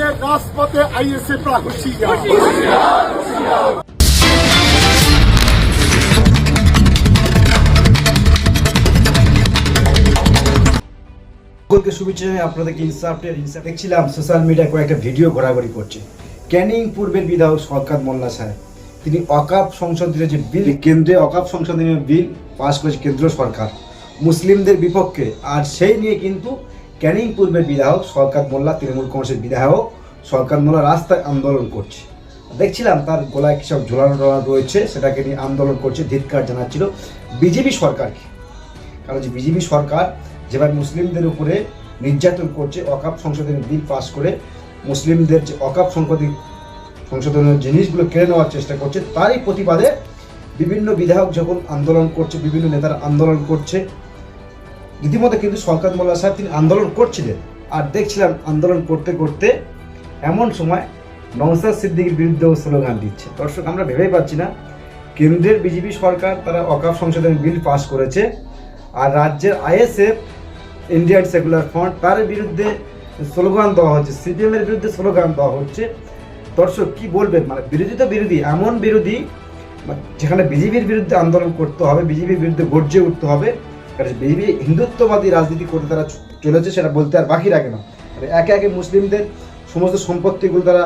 তৃণমূলের রাজপথে আইএসএ প্রা হুঁশিয়ার শুভেচ্ছা জানাই ইনসাফটের ইনসাফ দেখছিলাম সোশ্যাল মিডিয়ায় কয়েকটা ভিডিও ঘোরাঘুরি করছে। ক্যানিং পূর্বের বিধায়ক সরকার মোল্লা সাহেব। তিনি অকাপ সংশোধনের যে বিল কেন্দ্রে অকাপ সংশোধনের বিল পাশ করেছে কেন্দ্র সরকার। মুসলিমদের বিপক্ষে, আর সেই নিয়ে কিন্তু ক্যানিং পূর্বের বিধায়ক সরকার মোল্লা, তৃণমূল কংগ্রেসের বিধায়ক সরকার মোল্লা রাস্তায় আন্দোলন করছে। দেখছিলাম তার গলায় কি সব ঝোলানো টোলানো রয়েছে, সেটাকে নিয়ে আন্দোলন করছে, ধিৎকার জানাচ্ছিল বিজেপি সরকারকে। কারণ যে বিজেপি সরকার যেভাবে মুসলিমদের উপরে নির্যাতন করছে, অকাপ সংশোধনের বিল পাস করে মুসলিমদের যে অকাপ সংশোধনী সংশোধনের জিনিসগুলো কেড়ে নেওয়ার চেষ্টা করছে, তারই প্রতিবাদে বিভিন্ন বিধায়ক যখন আন্দোলন করছে, বিভিন্ন নেতারা আন্দোলন করছে রীতিমতো কিন্তু সরকার মোল্লা সাহেব তিনি আন্দোলন করছিলেন। আর দেখছিলাম আন্দোলন করতে করতে এমন সময় নওসাদ সিদ্দিকির বিরুদ্ধেও স্লোগান দিচ্ছে। দর্শক, আমরা ভেবেই পাচ্ছি না, কেন্দ্রের বিজেপি সরকার তারা অকাপ সংশোধনের বিল পাশ করেছে আর রাজ্যের আইএসএফ, ইন্ডিয়ান সেকুলার ফ্রন্ট, তার বিরুদ্ধে স্লোগান দেওয়া হচ্ছে সিপিএমের বিরুদ্ধে স্লোগান দেওয়া হচ্ছে। দর্শক, কি বলবেন? মানে বিরোধী তো বিরোধী, এমন বিরোধী, যেখানে বিজেপির বিরুদ্ধে আন্দোলন করতে হবে, বিজেপির বিরুদ্ধে গর্জে উঠতে হবে। কারণ হিন্দুত্ববাদী রাজনীতি করে তারা চলেছে, সেটা বলতে আর বাকি রাখে না। একে একে মুসলিমদের সমস্ত সম্পত্তিগুলো তারা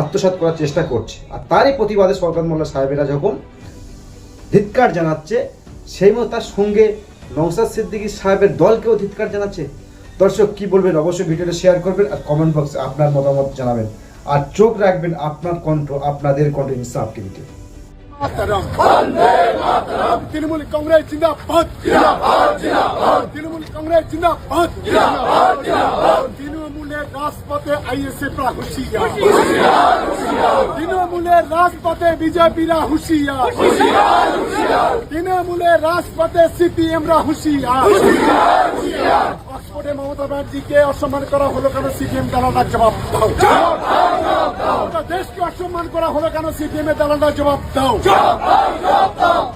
আত্মসাৎ করার চেষ্টা করছে। আর তারই প্রতিবাদে সরকার মোল্লা সাহেবেরা যখন ধিৎকার জানাচ্ছে, সেই মতো তার সঙ্গে নওসাদ সিদ্দিকী সাহেবের দলকেও ধিৎকার জানাচ্ছে। দর্শক, কি বলবেন? অবশ্যই ভিডিওটা শেয়ার করবেন আর কমেন্ট বক্সে আপনার মতামত জানাবেন। আর চোখ রাখবেন আপনার কণ্ঠ, আপনাদের কণ্ঠ ইনসাফ টিভিতে। মাতরম। তৃণমূল কংগ্রেস জিন্দাবাদ তৃণমূল কংগ্রেস জিন্দাবাদ তৃণমূলের রাজপথে আইএসএ প্রা হুঁশিয়ার। তৃণমূলের রাজপথে বিজেপিরা হুঁশিয়ার। তৃণমূলের রাজপথে সিপিএমরা হুঁশিয়ার। অক্সফোর্ডে মমতা ব্যানার্জিকে অসম্মান করা হলো কেন? সিপিএম দালালরা জবাব দাও। গোটা দেশকে অসম্মান করা হলো কেন? সিপিএম এর দালালরা জবাব দাও।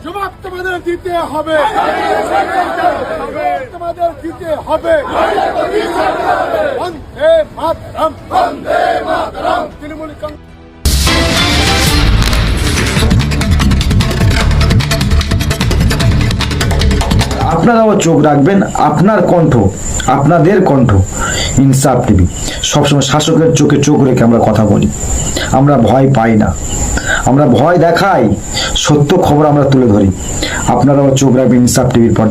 জবাব তোমাদের দিতে হবে। তোমাদের দিতে হবে। আপনারাও চোখ রাখবেন, আপনার কণ্ঠ, আপনাদের কণ্ঠ ইনসাফ টিভি। সবসময় শাসকের চোখে চোখ রেখে আমরা কথা বলি। আমরা ভয় পাই না। আমরা ভয় দেখাই, সত্য খবর আমরা তুলে ধরি। আপনারাও চোখ রাখবেন ইনসাফ টিভির পর্দা